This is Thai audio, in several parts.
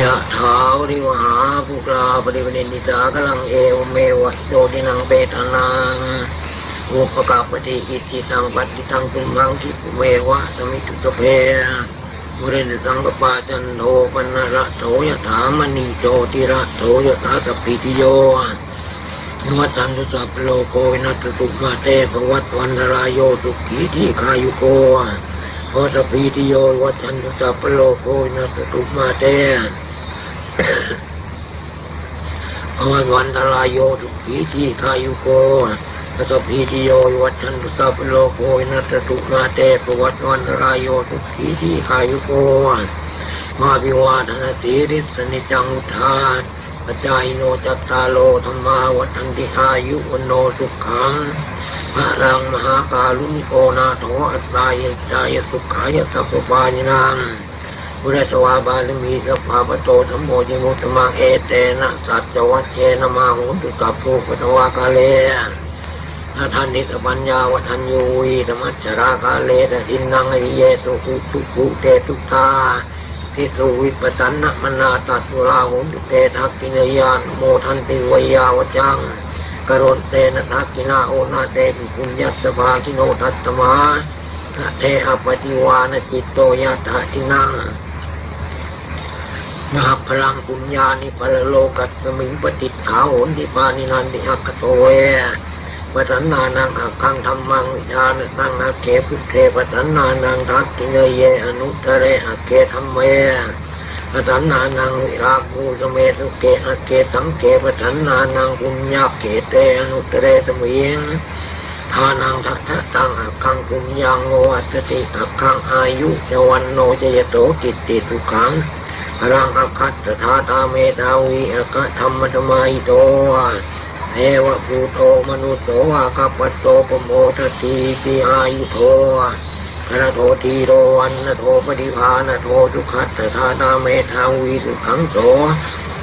ยะถาวริวหาภูกราปริวเนนิจากลังเอวเมวะโสตินังเปตานังอุปกาปฏิอิจิตังปฏิตังตุมังทิปเมวะสมิตุตเพบุเรนสังกปาจันโทปนระโสยถามณีโจติระโสยถาตปิติโยนวัตันตุสัพโลโกวินัสตุมาเตภวัตวันรายโยสุขีที่ขายุโก พอสพีติโยวัชันตุสัพพโลโคนัสตุมาเตอวันวันตรายโยทุขีทีคายุโกพสพีติโยวัชันตุสัพพโลโคนัสตุมาเตปวัตวันตรายโยทุขีทีคายุโกมาวิวาทนาสีริสนิจังุทานปัจจายโนจัตตาโลธรรมาวัฏันติอายุวโนสุขัง พระรังมหาการุณิโกนาโถอัตตายจายสุขายสัพพาญนางพุทธสวาบาลมีสัพพาปโตสัมโมจิมุตมังเอเตนะสัจวัชเชนะมาหุตุกับภูปตวากาเลถ้าท่านนิสปัญญาวัฒนยูวีธรรมชรากาเลตทินนังอริเยสุขุทุกุเตทุกตาทิสุวิปตันนมนาตัสุราหุตุเตทักกินยานโมทันติวยาวจัง กรณเตนะทักกินาโอนาเตปิปุญญสภาคิโนทัตมานะเทอปฏิวานจิตโตยะถาทินังมหาพลังปุญญานิปรโลกัสมิงปฏิฐาโหนทิปานินันติอักโตเวปัตนานังอักขังธรรมังวิชานตังนาเกพุทเทปัตนานังทักกิเนเยอนุตเรอเกธรรมเม ปัฏนานังราภูสเมสุเกอเกสังเกปัฏนานังปุญญาเกเตอนุตเรสมิงทานังทัตถะตังอักขังปุญญังโออัตติอักขังอายุจวันโนจยโตกิตติทุขังรังอักขัตถาตาเมตาวีอักขธรรมธรรมายโตเทวะภูโตมนุสโสอาคัปโตปโมทตีติอายุโท พระโททีโรวันนโทปฏิภาณโททุขัตถานาเมธาวีสุขังโส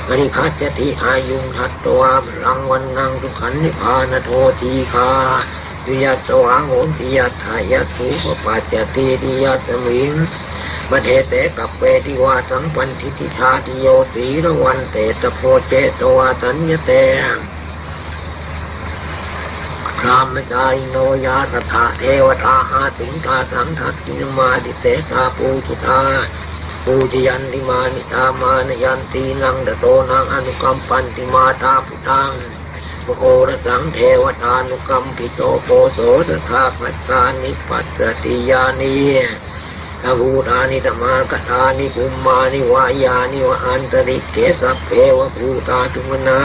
ปริคัจติอายุงทัตตวารังวันนังทุขันนิพานโททีคาวิยัตสวางโหนติยัตถายัตถุปปัจจติติยัตสมิงปเทเตกับเปติวาสังปันทิติชาติโยสีระวันเตตโพเจตวาสัญญเต พรามจายโนยาตถาเทวตาหาสิงตาสังทักกินมาดิเสตาปูจิตาปูจยันติมานิตามานยันตีนังดโตนังอนุกรรมปันติมาตาพุตังโอรสังเทวตานุกรรมปิโตโปโสตถาปัสสานิปัสสติยานีทภูตานิธรรมากตานิภูมานิวายานิวะอันตริเกสัพเพวะภูตาทุมนา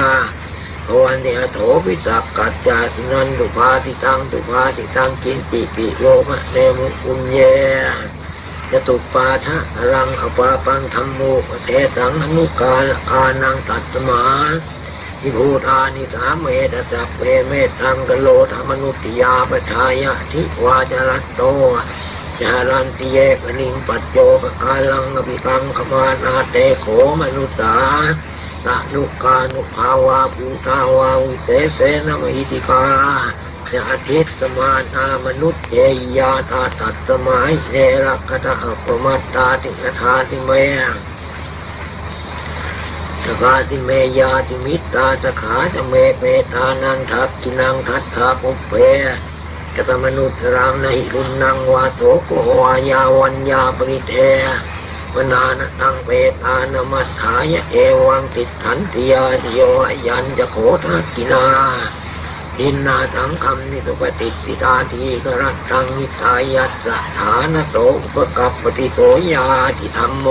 โวันเดียโถปิสักกัจจาสินันตุภาติตังตุภาติตังกินติปิโลมะเนมุปุญเยจตุปาทะรังอปาปังธรรมโมเทสังอนุกาลอานังตัตมาทิภูธานิสาเมตสัพเพเมตังกโลธรรมนุติยาปชายะทิวาจรัตโตจารันติเยกนิงปัจโจกาลังอภิกังขมานาเตโขมนุสา ตะนุกานุภาวาภูตาวาวิเศษเสนมิติกาจะอาทิตสมานามนุษย์เจยาตาตัตสมัยเนรักตะอัปมัตตาติกทาติเมสกาติเมยาติมิตตาสขาจะเมเปตานังทักกินังทัตถาปุเพกตมนุษย์รังในรุนนังวาโตโกวายาวัญญาปริเท วนานะตังเปตานมัสขายะเอวังติขันติยาติโยอายันจะโคทักินาอินนาสังคำนิสุปฏิสิตาทีกรัตตังนิทายัสสะฐานโสอุปกัปปติโสยาทิธรรมโม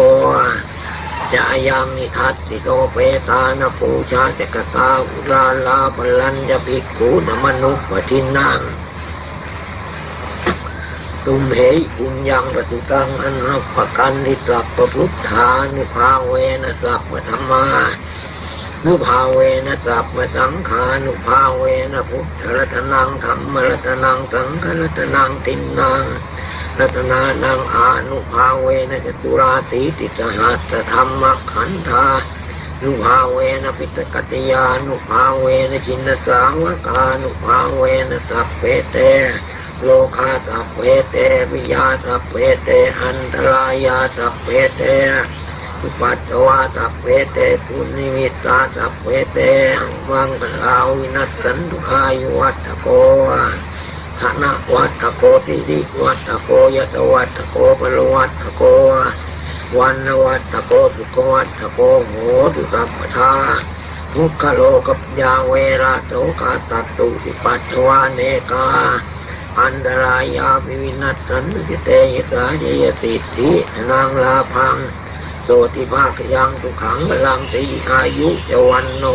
จะยังนิทัสสิโตเปตานปูชาจกตาอุราลาปลัญจะภิกขุนมนุปทินัง ตุมเหยปุญญังปฏิตังอันนับปกันนิสัพปพุทธานุภาเวนะสัพพธรรมานุภาเวนะสัพพสังขานุภาเวนะพุทธรัตนังธรรมรัตนังสังฆรัตนังตินนังรัตนานังอานุภาเวนะจตุราติติสหัสธรรมขันธานุภาเวนะปิตกัตยานุภาเวนะจินสาวกานุภาเวนะสัพเพเต โลคาสัพเพเตวิยาสัพเพเตอันตรายาสัพเพเตสุปัจจวาสัพเพเตปุณิมิตาสัพเพเตมังคลาวินัสสันตุอายุวัตโกธนะวัตโกติริวัตโกยตวัตโกปรวัตโกวันวัตโกสุขวัตโกโหตุสัพพทาทุกขโลกับยาเวราโสกาตัตตุติปัจจวาเนกา อันตรายาภิวินัสสันติเตยสาเยยติทินางลาพัง โสติภาคยังทุขังพลังสีอายุจวันโน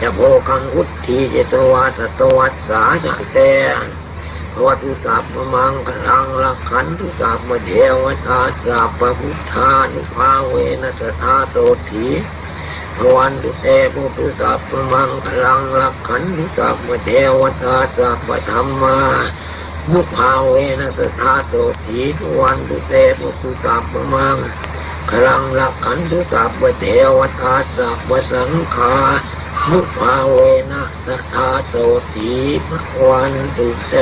จะโพคังอุทธีเจตวัตตวัตสาจะเตวัตุสัพมังพลังลักขันตุสัพพเทวตาสัพพุทธานุภาเวนัสธาโตถีพวันตุเตปุตุสัพมังพลังลักขันตุสัพพเทวตาสัพพธรรมา มุภาเวนะสธาโตสีทุวันตุเตปุตุสัพพมังครังรักขันตุสัพพเทวตาสัพพสังขามุภาเวนะสทธาโตตีภวันตุเต